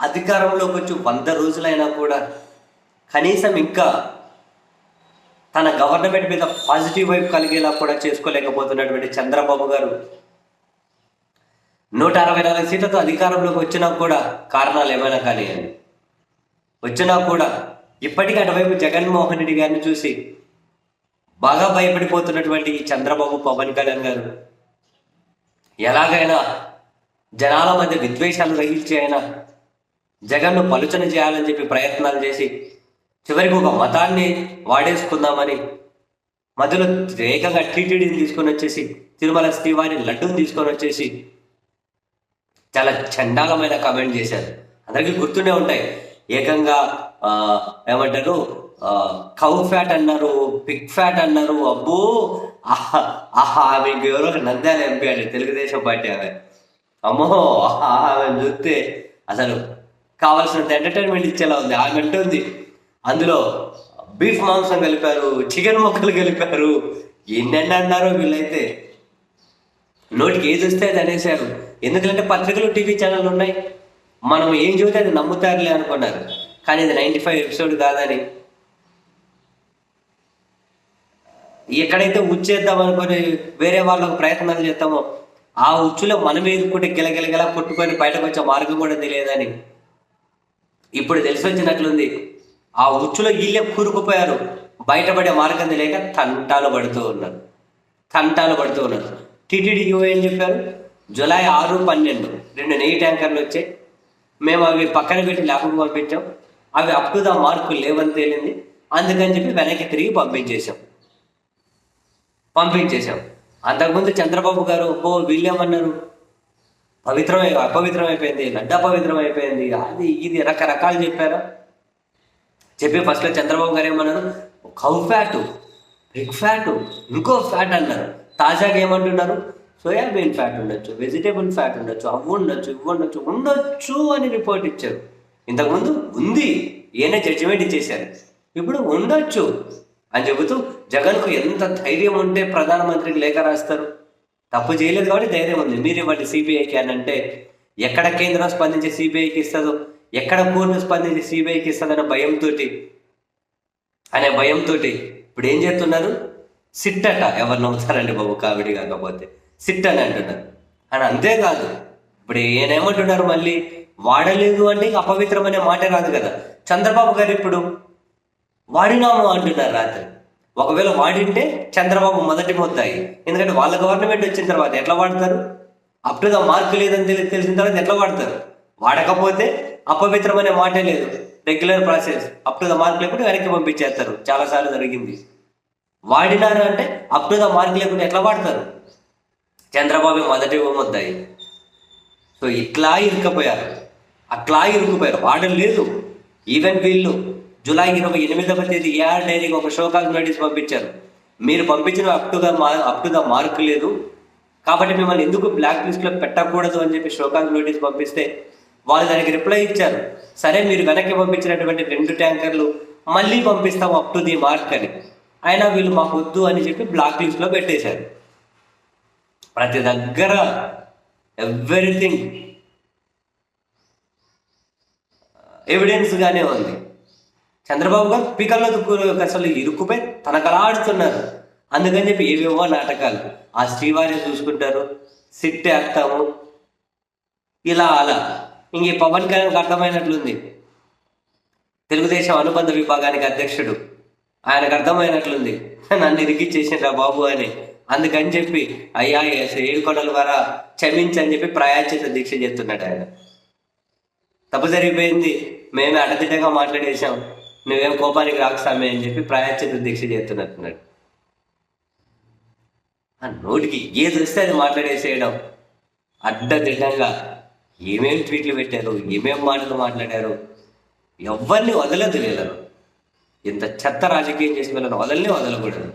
అధికారంలోకి వచ్చి వంద రోజులైనా కూడా కనీసం ఇంకా తన గవర్నమెంట్ మీద పాజిటివ్ వైపు కలిగేలా కూడా చేసుకోలేకపోతున్నటువంటి చంద్రబాబు గారు నూట అరవై నాలుగు సీట్లతో అధికారంలోకి వచ్చినా కూడా కారణాలు ఏమైనా కానివ్వండి వచ్చినా కూడా ఇప్పటికీ అటువైపు జగన్మోహన్ రెడ్డి గారిని చూసి బాగా భయపడిపోతున్నటువంటి ఈ చంద్రబాబు పవన్ కళ్యాణ్ గారు ఎలాగైనా జనాల మధ్య విద్వేషాలు రహించి అయినా జగన్ను పలుచన చేయాలని చెప్పి ప్రయత్నాలు చేసి చివరికి ఒక మతాన్ని వాడేసుకుందామని మధ్యలో ఏకంగా టీటీడీని తీసుకొని వచ్చేసి తిరుమల శ్రీవారి లడ్డూని తీసుకొని వచ్చేసి చాలా చండాలమైన కామెంట్ చేశారు. అందరికీ గుర్తుండే ఉంటాయి. ఏకంగా ఏమంటారు కౌ ఫ్యాట్ అన్నారు పిగ్ ఫ్యాట్ అన్నారు అబ్బో ఆహా ఆహా మీకు ఎవరో నంద్యాల ఎంపీ అంటే తెలుగుదేశం పార్టీ ఆమె. అమ్మో ఆమె చూస్తే అసలు కావాల్సినంత ఎంటర్టైన్మెంట్ ఇచ్చేలా ఉంది. ఆమె అంటుంది అందులో బీఫ్ మాంసం కలిపారు చికెన్ ముక్కలు కలిపారు. ఎన్నెన్న అన్నారో వీళ్ళైతే. నోటికి ఏది వస్తే అది అనేసారు ఎందుకంటే పత్రికలు టీవీ ఛానళ్ళు ఉన్నాయి. మనం ఏం చూస్తే అది నమ్ముతారులే అనుకున్నారు. కానీ ఇది నైంటీ ఫైవ్ ఎపిసోడ్ కాదని. ఎక్కడైతే ఉచ్చేద్దాం అనుకుని వేరే వాళ్ళకు ప్రయత్నాలు చేస్తామో ఆ ఉచ్చులో మనం ఎదుర్కొంటే గిలగిలగిలా కొట్టుకొని బయటకు వచ్చే మార్గం కూడా తెలియదని. ఇప్పుడు తెలిసి వచ్చినట్లుంది. ఆ ఉచ్చులో ఇల్లే కూరుకుపోయారు. బయటపడే మార్గం తెలియక తంటాలు పడుతూ ఉన్నారు. తంటాలు పడుతూ ఉన్నారు. టీటీడీ ఏం చెప్పారు? జూలై ఆరు పన్నెండు. రెండు నెయ్యి ట్యాంకర్లు వచ్చాయి. మేము అవి పక్కన పెట్టి ల్యాబ్కు పంపించాం. అవి అప్ టు ద మార్కు లేవని తేలింది. అందుకని చెప్పి వెనక్కి తిరిగి పంపించేశాం. పంపించేశాం. అంతకుముందు చంద్రబాబు గారు ఓ వీళ్ళేమన్నారు? పవిత్రమై అపవిత్రమైపోయింది అయిపోయింది లడ్డ పవిత్రం అయిపోయింది అది ఇది రకరకాలు చెప్పారు. చెప్పి ఫస్ట్లో చంద్రబాబు గారు ఏమన్నారు? కౌ ఫ్యాట్ ఎగ్ ఫ్యాట్ ఇంకో ఫ్యాట్ అన్నారు. తాజాగా ఏమంటున్నారు? సోయాబీన్ ఫ్యాట్ ఉండొచ్చు వెజిటేబుల్ ఫ్యాట్ ఉండొచ్చు అవి ఉండొచ్చు ఇవి ఉండొచ్చు ఉండొచ్చు అని రిపోర్ట్ ఇచ్చారు. ఇంతకుముందు ఉంది ఈయన జడ్జిమెంట్ ఇచ్చేశారు. ఇప్పుడు ఉండొచ్చు అని చెబుతూ జగన్కు ఎంత ధైర్యం ఉంటే ప్రధానమంత్రికి లేఖ రాస్తారు? తప్పు చేయలేదు కాబట్టి ధైర్యం ఉంది. మీరు ఇవ్వండి సిబిఐకి అని అంటే ఎక్కడ కేంద్రం స్పందించి సిబిఐకి ఇస్తుందో ఎక్కడ కోర్టు స్పందించి సిబిఐకి ఇస్తుందన్న భయంతో అనే భయంతో ఇప్పుడు ఏం చేస్తున్నారు? సిట్ అట ఎవరు నమ్ముతారండి బాబు కావిడి కాకపోతే? సిట్ అని అంటున్నారు. అని అంతేకాదు ఇప్పుడు ఈయన ఏమంటున్నారు మళ్ళీ? వాడలేదు అంటే అపవిత్రం అనే మాట రాదు కదా. చంద్రబాబు గారు ఇప్పుడు వాడినాము అంటున్నారు రాత్రి. ఒకవేళ వాడింటే చంద్రబాబు మొదటి మొత్తాయి. ఎందుకంటే వాళ్ళ గవర్నమెంట్ వచ్చిన తర్వాత ఎట్లా వాడతారు? అప్ టు ద మార్క్ లేదని తెలి తెలిసిన తర్వాత ఎట్లా వాడతారు? వాడకపోతే అపవిత్రం అనే మాటే లేదు. Regular process up to the mark లేకుండా వెనక్కి పంపించేస్తారు. చాలాసార్లు జరిగింది. వాడినారు అంటే అప్ టు ద మార్క్ లేకుండా ఎట్లా వాడతారు? చంద్రబాబు మొదటి వద్దాయి సో ఇట్లా ఇరుక్కుపోయారు. అట్లా ఇరుక్కుపోయారు. వాడలేదు. లేదు ఈవెన్ వీళ్ళు జూలై ఇరవై ఎనిమిదవ తేదీ ఏఆర్ డైరీకి ఒక షోకాల్ నోటీస్ పంపించారు. మీరు పంపించిన అప్ టు ద మార్ అప్ టు ద మార్క్ లేదు. కాబట్టి మిమ్మల్ని ఎందుకు బ్లాక్ లిస్ట్లో పెట్టకూడదు అని చెప్పి షోకాల్ నోటీస్ పంపిస్తే వాళ్ళు దానికి రిప్లై ఇచ్చారు. సరే మీరు వెనక్కి పంపించినటువంటి రెండు ట్యాంకర్లు మళ్ళీ పంపిస్తాం అప్ టు ది మార్క్ అని. అయినా వీళ్ళు మాకు వద్దు అని చెప్పి బ్లాక్ లిస్ట్లో పెట్టేశారు. ప్రతి దగ్గర ఎవ్రీథింగ్ ఎవిడెన్స్ గానే ఉంది. చంద్రబాబు గారు పీకల్లో దుక్కు అసలు ఇరుక్కుపోయి తనకలాడుతున్నారు. అందుకని చెప్పి ఏవేవో నాటకాలు. ఆ శ్రీవారి చూసుకుంటారు. సిట్ వేస్తాము ఇలా అలా. ఇంక పవన్ కళ్యాణ్కి అర్థమైనట్లుంది. తెలుగుదేశం అనుబంధ విభాగానికి అధ్యక్షుడు. ఆయనకు అర్థమైనట్లుంది. నన్ను ఇరికిచ్చేసిండ్రా బాబు అని. అందుకని చెప్పి అయ్యా ఏడు కొండల ద్వారా క్షమించని చెప్పి ప్రయాచిత దీక్ష చేస్తున్నాడు ఆయన. తప్పు జరిగిపోయింది. మేమే అడదిడ్డగా మాట్లాడేశాం. నువ్వేం కోపానికి రాకుసామే అని చెప్పి ప్రాయశ్చిత దీక్ష చేస్తున్నట్టున్నాడు. ఆ నోటికి ఏది వస్తే అది మాట్లాడేసేయడం. అడ్డదిడ్డంగా ఏమేం ట్వీట్లు పెట్టారు ఏమేం మాటలు మాట్లాడారు ఎవరిని వదలదు వీళ్ళను. ఇంత చెత్త రాజకీయం చేసి వీళ్ళని వదలని వదలకూడదు.